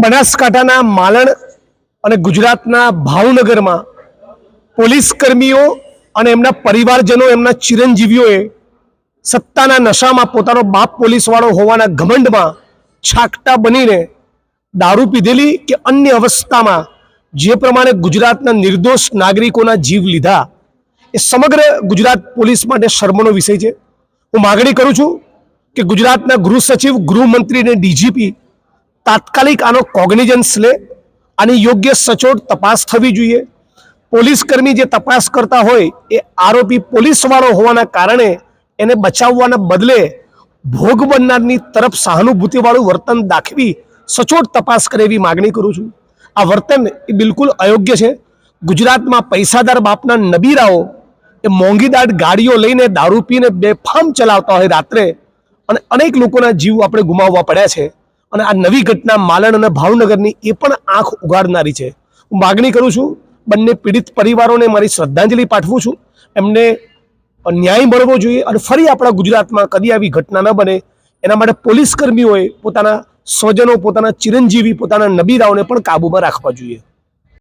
બનાસકાંઠાના માલણ અને ગુજરાતના ભાવનગરમાં પોલીસ કર્મીઓ અને એમના પરિવારજનો, એમના ચિરંજીવીઓએ સત્તાના નશામાં પોતાનો બાપ પોલીસવાળો હોવાના ઘમંડમાં છાકટા બનીને દારૂ પીધેલી કે અન્ય અવસ્થામાં જે પ્રમાણે ગુજરાતના નિર્દોષ નાગરિકોના જીવ લીધા, એ સમગ્ર ગુજરાત પોલીસ માટે શર્મનો વિષય છે. હું માગણી કરું છું કે ગુજરાતના ગૃહ સચિવ ગૃહમંત્રી અને ડીજીપી તાત્કાલિક આનો કોગ્નિઝન્સ લે આની યોગ્ય સચોટ તપાસ થવી જોઈએ. પોલીસ કર્મી જે તપાસ કરતા હોય એ આરોપી પોલીસવાળો હોવાના કારણે એને બચાવવાના બદલે ભોગ બનનારની તરફ સહાનુભૂતિવાળું વર્તન દાખવી સચોટ તપાસ કરે એવી માગણી કરું છું. આ વર્તન એ બિલકુલ અયોગ્ય છે. ગુજરાતમાં પૈસાદાર બાપના નબીરાઓ એ મોંઘીદાટ ગાડીઓ લઈને દારૂ પીને બેફામ ચલાવતા હોય રાત્રે અને અનેક લોકોના જીવ આપણે ગુમાવવા પડ્યા છે. અને આ નવી ઘટના માલણ અને ભાવનગરની એ પણ આંખ ઉગાડનારી છે. હું માગણી કરું છું, બંને પીડિત પરિવારોને મારી શ્રદ્ધાંજલિ પાઠવું છું. એમને ન્યાય મળવો જોઈએ અને ફરી આપણા ગુજરાતમાં કદી આવી ઘટના ન બને. એના માટે પોલીસ કર્મીઓએ પોતાના સ્વજનો, પોતાના ચિરંજીવી, પોતાના નબીરાઓને પણ કાબૂમાં રાખવા જોઈએ.